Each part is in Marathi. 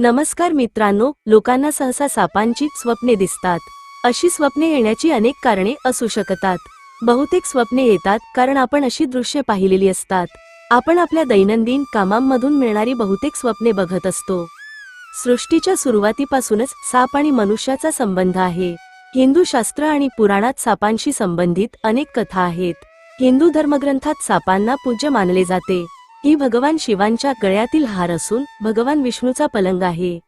नमस्कार मित्रांनो लोकांना सहसा सापांची स्वप्ने दिसतात. अशी स्वप्ने येण्याची अनेक कारणे असू शकतात. बहुतेक स्वप्ने येतात कारण आपण अशी दृश्य पाहिलेली असतात. आपण आपल्या दैनंदिन कामांमधून मिळणारी बहुतेक स्वप्ने बघत असतो. सृष्टीच्या सुरुवातीपासूनच साप आणि मनुष्याचा संबंध आहे. हिंदू शास्त्र आणि पुराणात सापांशी संबंधित अनेक कथा आहेत. हिंदू धर्मग्रंथात सापांना पूज्य मानले जाते. ही भगवान शिवांच्या गळ्यातील हार असून भगवान विष्णूचा पलंग आहे.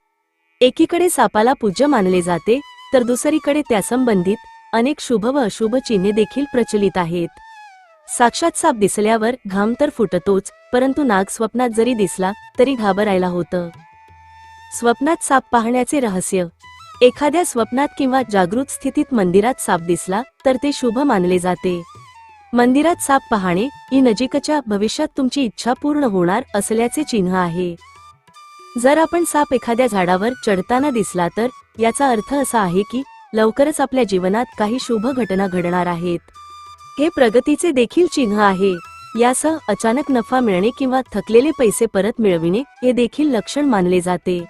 एकीकडे सापाला पूज्य मानले जाते तर दुसरीकडे त्यासंबंधित अनेक शुभ व अशुभ चिन्हे देखील प्रचलित आहेत. साक्षात साप दिसल्यावर घाम तर फुटतोच परंतु नाग स्वप्नात जरी दिसला तरी घाबरायला होतं. स्वप्नात साप पाहण्याचे रहस्य. एखाद्या स्वप्नात किंवा जागृत स्थितीत मंदिरात साप दिसला तर ते शुभ मानले जाते. मंदिरात साप पाहणे ही नजीकच्या भविष्यात तुमची इच्छा पूर्ण होणार असल्याचे चिन्ह आहे. जर आपण साप एखाद्या झाडावर चढताना दिसला तर याचा अर्थ असा आहे की लवकरच आपल्या जीवनात काही शुभ घटना घडणार आहेत. हे प्रगतीचे देखील चिन्ह आहे. यासह अचानक नफा मिळणे किंवा थकलेले पैसे परत मिळविणे हे देखील लक्षण मानले जाते.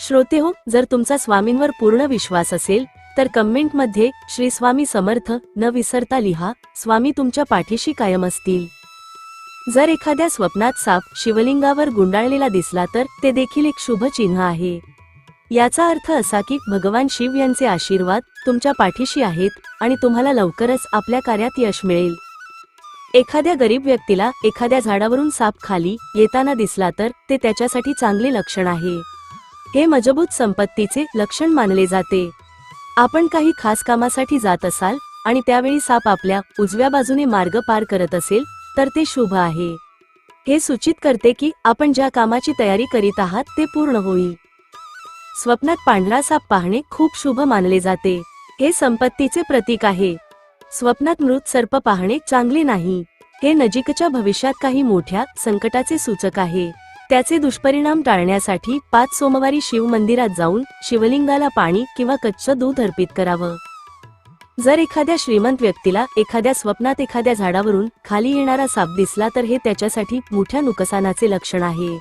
श्रोते हो जर तुमचा स्वामींवर पूर्ण विश्वास असेल तर कमेंटमध्ये श्री स्वामी समर्थ न विसरता लिहा स्वामी तुमच्या पाठीशी कायम असतील. जर एखाद्या स्वप्नात साप शिवलिंगावर गुंडाळलेला दिसला तर ते देखील एक शुभ चिन्ह आहे. याचा अर्थ असा की भगवान शिव यांचे आशीर्वाद तुमच्या पाठीशी आहेत आणि तुम्हाला लवकरच आपल्या कार्यात यश मिळेल. एखाद्या गरीब व्यक्तीला एखाद्या झाडावरून साप खाली येताना दिसला तर ते त्याच्यासाठी चांगले लक्षण आहे. हे मजबूत संपत्तीचे लक्षण मानले जाते. आपण काही खास कामासाठी जात असाल आणि त्यावेळी साप आपल्या उजव्या बाजूने मार्ग पार करत असेल तर ते शुभ आहे. हे सूचित करते की आपण ज्या कामाची तयारी करीत आहात ते पूर्ण होईल. स्वप्नात पांढरा साप पाहणे खूप शुभ मानले जाते. हे संपत्तीचे प्रतीक आहे. स्वप्नात मृत सर्प पाहणे चांगले नाही. हे नजीकच्या भविष्यात काही मोठ्या संकटाचे सूचक आहे. त्याचे दुष्परिणाम टाळण्यासाठी पाच सोमवारी शिव मंदिरात जाऊन शिवलिंगाला पाणी किंवा कच्चं दूध अर्पित करावं. जर एखाद्या श्रीमंत व्यक्तीला एखाद्या स्वप्नात एखाद्या झाडावरून खाली येणारा साप दिसला तर हे त्याच्यासाठी मोठ्या नुकसानाचे लक्षण आहे.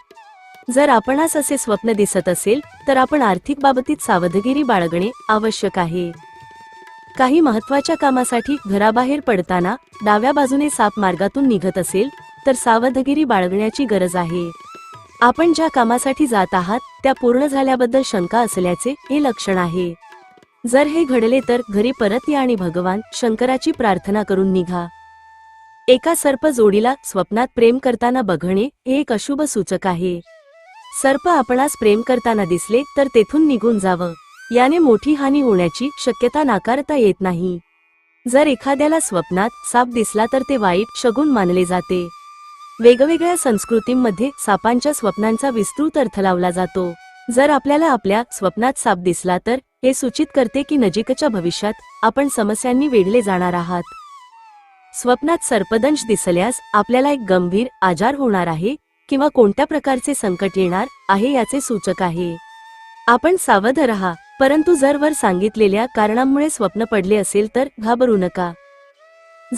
जर आपणास असे स्वप्न दिसत असेल तर आपण आर्थिक बाबतीत सावधगिरी बाळगणे आवश्यक आहे. काही महत्त्वाच्या कामासाठी घराबाहेर पडताना डाव्या बाजूने साप मार्गातून निघत असेल तर सावधगिरी बाळगण्याची गरज आहे. आपण ज्या कामासाठी जात आहात त्या पूर्ण झाल्याबद्दल शंका असल्याचे हे लक्षण आहे. जर हे घडले तर घरी परत या आणि भगवान शंकराची प्रार्थना करून निघा. एका सर्प जोडीला स्वप्नात प्रेम करताना बघणे हे एक अशुभ सूचक आहे. सर्प आपणास प्रेम करताना दिसले तर तेथून निघून जावं. याने मोठी हानी होण्याची शक्यता नाकारता येत नाही. जर एखाद्याला स्वप्नात साप दिसला तर ते वाईट शगुन मानले जाते. वेगवेगळ्या संस्कृतींमध्ये सापांच्या स्वप्नांचा विस्तृत अर्थ लावला जातो. जर आपल्याला आपल्या स्वप्नात साप दिसला तर हे सूचित करते की नजीकच्या भविष्यात आपण समस्यांनी वेढले जाणार आहात. स्वप्नात सर्पदंश दिसल्यास आपल्याला एक गंभीर आजार होणार आहे किंवा कोणत्या प्रकारचे संकट येणार आहे याचे सूचक आहे. आपण सावध रहा परंतु जर वर सांगितलेल्या कारणांमुळे स्वप्न पडले असेल तर घाबरू नका.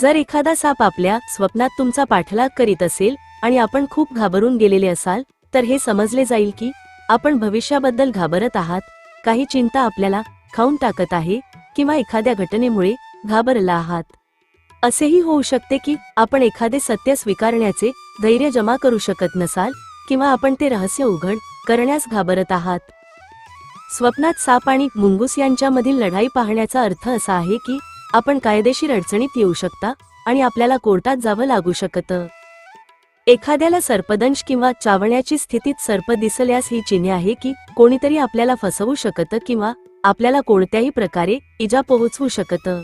जर एखादा साप आपल्या स्वप्नात तुमचा पाठलाग करीत असेल आणि आपण खूप घाबरून गेलेले असाल तर हे समजले जाईल की आपण भविष्याबद्दल घाबरत आहात काही चिंता आपल्याला खाऊन टाकत आहे किंवा एखाद्या घटनेमुळे घाबरला आहात. असेही होऊ शकते की आपण एखादे सत्य स्वीकारण्याचे धैर्य जमा करू शकत नसाल किंवा आपण ते रहस्य उघड करण्यास घाबरत आहात. स्वप्नात साप आणि मुंगूस यांच्यामधील लढाई पाहण्याचा अर्थ असा आहे की आपण कायदेशीर अडचणीत येऊ शकता आणि आपल्याला कोर्टात जावं लागू शकतं. एखाद्याला सर्पदंश किंवा चावण्याची स्थितीत सर्प दिसल्यास ही चिन्हे आहे की कोणीतरी आपल्याला फसवू शकतं किंवा आपल्याला कोणत्याही प्रकारे इजा पोहोचवू शकतं.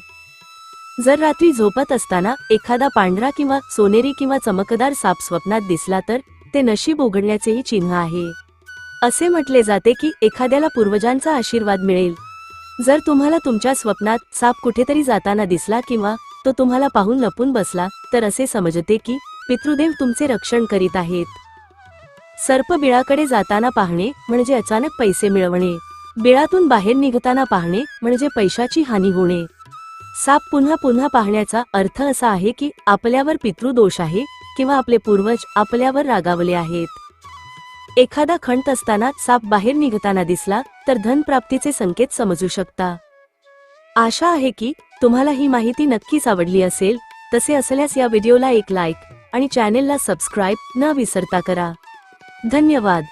जर रात्री झोपत असताना एखादा पांढरा किंवा सोनेरी किंवा चमकदार साप स्वप्नात दिसला तर ते नशीब उघडण्याचेही चिन्ह आहे. असे म्हटले जाते की एखाद्याला पूर्वजांचा आशीर्वाद मिळेल. जर तुम्हाला तुमच्या स्वप्नात साप कुठेतरी जाताना दिसला किंवा तो तुम्हाला पाहून लपून बसला तर असे समजते की पितृदेव तुमचे रक्षण करीत आहेत. सर्प बिळाकडे जाताना पाहणे म्हणजे अचानक पैसे मिळवणे. बिळातून बाहेर निघताना पाहणे म्हणजे पैशाची हानी होणे. साप पुन्हा पुन्हा पाहण्याचा अर्थ असा आहे की आपल्यावर पितृदोष आहे किंवा आपले पूर्वज आपल्यावर रागावले आहेत. एखादा खंत असताना साप बाहेर निघताना दिसला तर धनप्राप्तीचे संकेत समजू शकता. आशा आहे की तुम्हाला ही माहिती नक्कीच आवडली असेल. तसे असल्यास या व्हिडिओला एक लाईक आणि चॅनेलला सबस्क्राईब न विसरता करा. धन्यवाद.